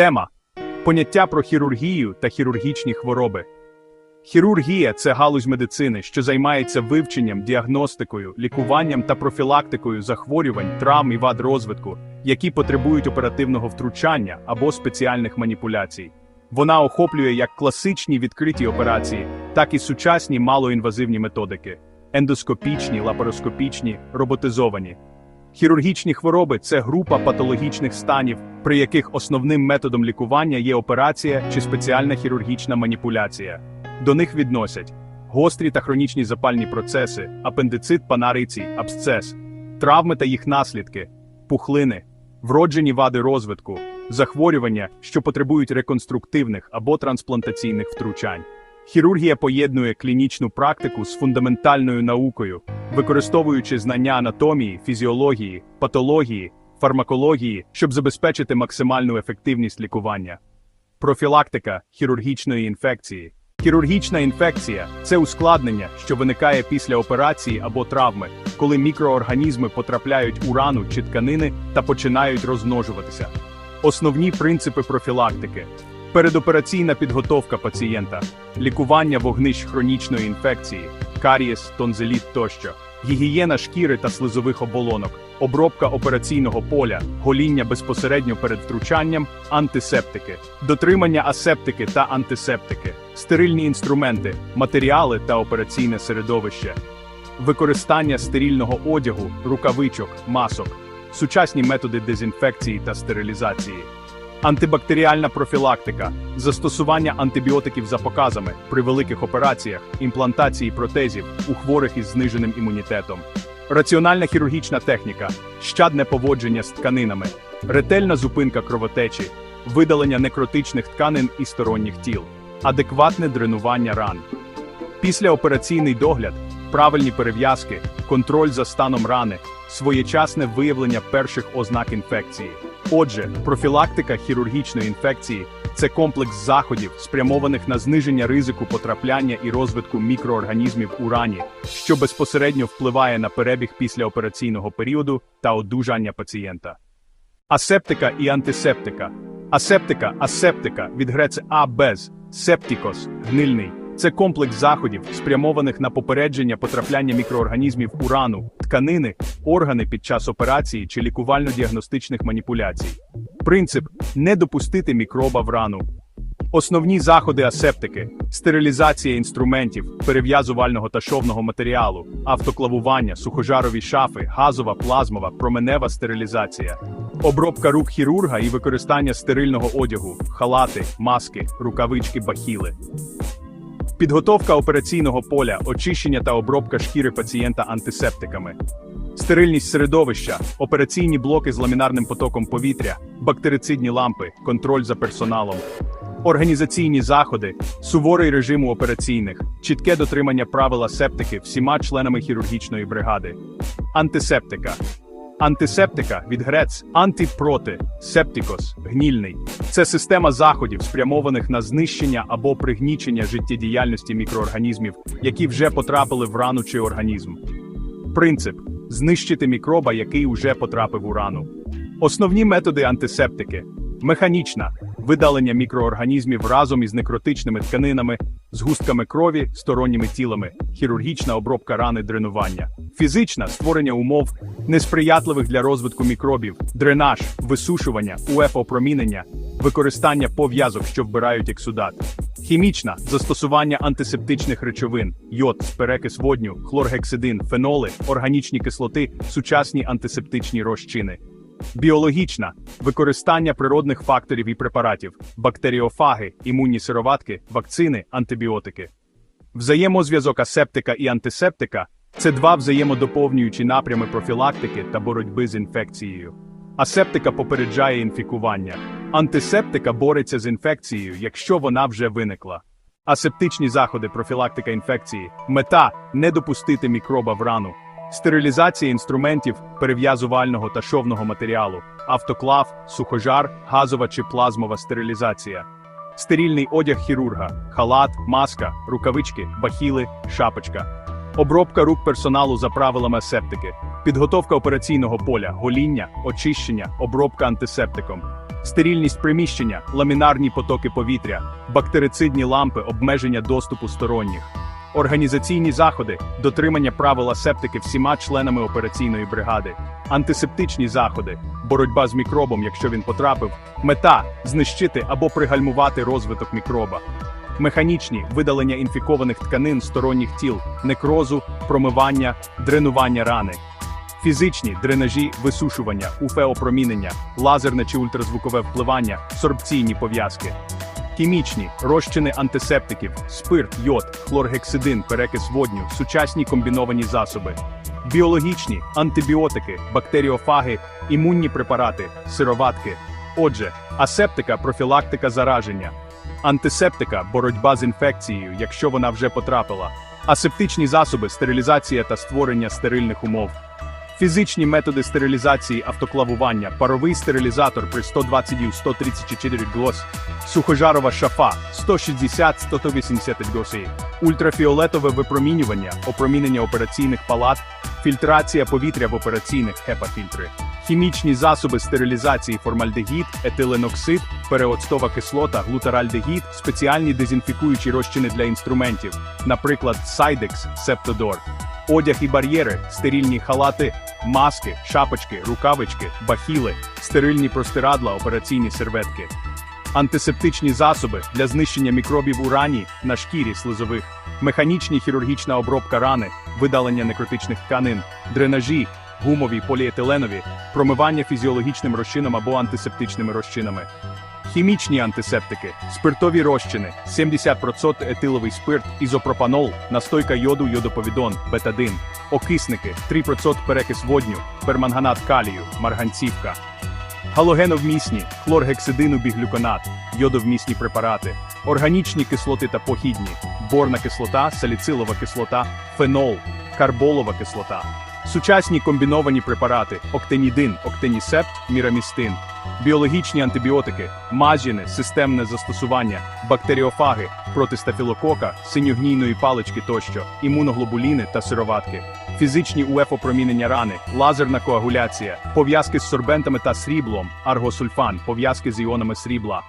Тема поняття про хірургію та хірургічні хвороби. Хірургія це галузь медицини, що займається вивченням, діагностикою, лікуванням та профілактикою захворювань, травм і вад розвитку, які потребують оперативного втручання або спеціальних маніпуляцій. Вона охоплює як класичні відкриті операції, так і сучасні малоінвазивні методики ендоскопічні, лапароскопічні, роботизовані. Хірургічні хвороби це група патологічних станів, при яких основним методом лікування є операція чи спеціальна хірургічна маніпуляція. До них відносять гострі та хронічні запальні процеси, апендицит панарицій, абсцес, травми та їх наслідки, пухлини, вроджені вади розвитку, захворювання, що потребують реконструктивних або трансплантаційних втручань. Хірургія поєднує клінічну практику з фундаментальною наукою, використовуючи знання анатомії, фізіології, патології, фармакології, щоб забезпечити максимальну ефективність лікування. Профілактика хірургічної інфекції. Хірургічна інфекція це ускладнення, що виникає після операції або травми, коли мікроорганізми потрапляють у рану чи тканини та починають розмножуватися. Основні принципи профілактики: передопераційна підготовка пацієнта, лікування вогнищ хронічної інфекції, карієс, тонзиліт тощо, гігієна шкіри та слизових оболонок, обробка операційного поля, гоління безпосередньо перед втручанням, антисептики, дотримання асептики та антисептики, стерильні інструменти, матеріали та операційне середовище, використання стерильного одягу, рукавичок, масок, сучасні методи дезінфекції та стерилізації. Антибактеріальна профілактика, застосування антибіотиків за показами при великих операціях, імплантації протезів у хворих із зниженим імунітетом, раціональна хірургічна техніка, щадне поводження з тканинами, ретельна зупинка кровотечі, видалення некротичних тканин і сторонніх тіл, адекватне дренування ран. Післяопераційний догляд, правильні перев'язки, контроль за станом рани, своєчасне виявлення перших ознак інфекції. Отже, профілактика хірургічної інфекції це комплекс заходів, спрямованих на зниження ризику потрапляння і розвитку мікроорганізмів у рані, що безпосередньо впливає на перебіг післяопераційного періоду та одужання пацієнта. Асептика і антисептика. Асептика, асептика від греци а без, септікос, гнильний. Це комплекс заходів, спрямованих на попередження потрапляння мікроорганізмів у рану, тканини, органи під час операції чи лікувально-діагностичних маніпуляцій. Принцип не допустити мікроба в рану. Основні заходи асептики: стерилізація інструментів, перев'язувального та шовного матеріалу, автоклавування, сухожарові шафи, газова, плазмова, променева стерилізація, обробка рук хірурга і використання стерильного одягу, халати, маски, рукавички, бахіли. Підготовка операційного поля, очищення та обробка шкіри пацієнта антисептиками. Стерильність середовища, операційні блоки з ламінарним потоком повітря, бактерицидні лампи, контроль за персоналом. Організаційні заходи, суворий режим у операційних, чітке дотримання правила септики всіма членами хірургічної бригади. Антисептика. Антисептика від грец антипроти, септикос, гнільний. Це система заходів, спрямованих на знищення або пригнічення життєдіяльності мікроорганізмів, які вже потрапили в рану чи організм. Принцип знищити мікроба, який уже потрапив у рану. Основні методи антисептики: механічна видалення мікроорганізмів разом із некротичними тканинами, згустками крові, сторонніми тілами, хірургічна обробка рани дренування, фізична створення умов несприятливих для розвитку мікробів, дренаж, висушування, УФ-опромінення, використання пов'язок, що вбирають ексудат. Хімічна застосування антисептичних речовин, йод, перекис водню, хлоргексидин, феноли, органічні кислоти, сучасні антисептичні розчини. Біологічна використання природних факторів і препаратів, бактеріофаги, імунні сироватки, вакцини, антибіотики. Взаємозв'язок асептика і антисептика це два взаємодоповнюючі напрями профілактики та боротьби з інфекцією. Асептика попереджає інфікування, антисептика бореться з інфекцією, якщо вона вже виникла. Асептичні заходи профілактика інфекції, мета не допустити мікроба в рану, стерилізація інструментів перев'язувального та шовного матеріалу, автоклав, сухожар, газова чи плазмова стерилізація, стерильний одяг хірурга, халат, маска, рукавички, бахіли, шапочка. обробка рук персоналу за правилами асептики, підготовка операційного поля, гоління, очищення, обробка антисептиком, стерильність приміщення, ламінарні потоки повітря, бактерицидні лампи, обмеження доступу сторонніх. Організаційні заходи, дотримання правил асептики всіма членами операційної бригади, антисептичні заходи, боротьба з мікробом, якщо він потрапив, мета знищити або пригальмувати розвиток мікроба. Механічні видалення інфікованих тканин сторонніх тіл, некрозу, промивання, дренування рани. Фізичні дренажі, висушування, УФ-опромінення, лазерне чи ультразвукове впливання, сорбційні пов'язки. Хімічні розчини антисептиків, спирт, йод, хлоргексидин, перекис водню, сучасні комбіновані засоби. Біологічні антибіотики, бактеріофаги, імунні препарати, сироватки. Отже, асептика профілактика зараження. Антисептика боротьба з інфекцією, якщо вона вже потрапила. Асептичні засоби стерилізація та створення стерильних умов. Фізичні методи стерилізації автоклавування, паровий стерилізатор при 120 134 глос, сухожарова шафа. 160-180 глосів, ультрафіолетове випромінювання, опромінення операційних палат, фільтрація повітря в операційних хепа-фільтри, хімічні засоби стерилізації. Формальдегід, етиленоксид, переоцтова кислота, глутаральдегід, спеціальні дезінфікуючі розчини для інструментів, наприклад, Сайдекс, Септодор. Одяг і бар'єри, стерильні халати, маски, шапочки, рукавички, бахіли, стерильні простирадла, операційні серветки. Антисептичні засоби для знищення мікробів у рані на шкірі слизових, механічні хірургічна обробка рани, видалення некротичних тканин, дренажі, гумові, поліетиленові, промивання фізіологічним розчином або антисептичними розчинами. Хімічні антисептики, спиртові розчини, 70% етиловий спирт, ізопропанол, настойка йоду, йодоповідон, бетадин, окисники, 3% перекис водню, перманганат калію, марганцівка. Галогеновмісні, хлоргексидину біглюконат, йодовмісні препарати, органічні кислоти та похідні, борна кислота, саліцилова кислота, фенол, карболова кислота. Сучасні комбіновані препарати октенідин, октенісепт, мірамістин, біологічні антибіотики, мазіни, системне застосування, бактеріофаги, проти стафілокока, синьогнійної палички тощо, імуноглобуліни та сироватки, фізичні УФ-опромінення рани, лазерна коагуляція, пов'язки з сорбентами та сріблом, аргосульфан, пов'язки з іонами срібла.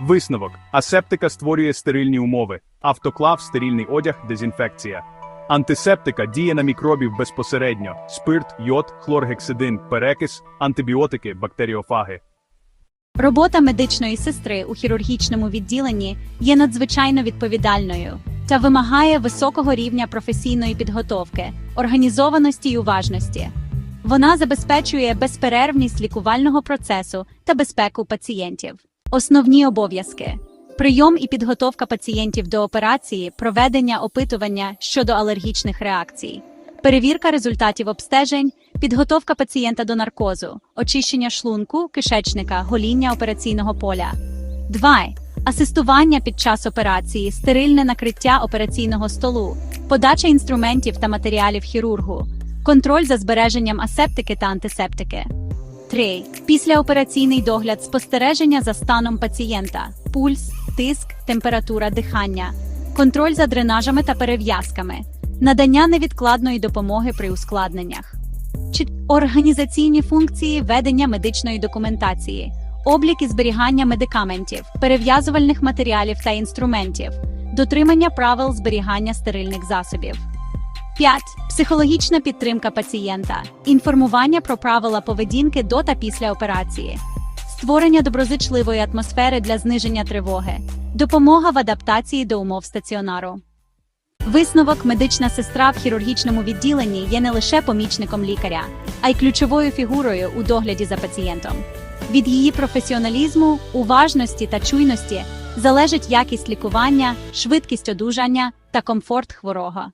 Висновок: асептика створює стерильні умови, автоклав, стерильний одяг, дезінфекція. Антисептика діє на мікробів безпосередньо: спирт, йод, хлоргексидин, перекис, антибіотики, бактеріофаги. Робота медичної сестри у хірургічному відділенні є надзвичайно відповідальною та вимагає високого рівня професійної підготовки, організованості й уважності. Вона забезпечує безперервність лікувального процесу та безпеку пацієнтів. Основні обов'язки: прийом і підготовка пацієнтів до операції, проведення опитування щодо алергічних реакцій, перевірка результатів обстежень, підготовка пацієнта до наркозу, очищення шлунку, кишечника, гоління операційного поля. 2. Асистування під час операції, стерильне накриття операційного столу, подача інструментів та матеріалів хірургу, контроль за збереженням асептики та антисептики. 3. Післяопераційний догляд спостереження за станом пацієнта, пульс, тиск, температура дихання, контроль за дренажами та перев'язками, надання невідкладної допомоги при ускладненнях. Чи організаційні функції ведення медичної документації, облік і зберігання медикаментів, перев'язувальних матеріалів та інструментів, дотримання правил зберігання стерильних засобів. 5. Психологічна підтримка пацієнта, інформування про правила поведінки до та після операції, створення доброзичливої атмосфери для зниження тривоги, допомога в адаптації до умов стаціонару. Висновок медична сестра в хірургічному відділенні є не лише помічником лікаря, а й ключовою фігурою у догляді за пацієнтом. Від її професіоналізму, уважності та чуйності залежить якість лікування, швидкість одужання та комфорт хворого.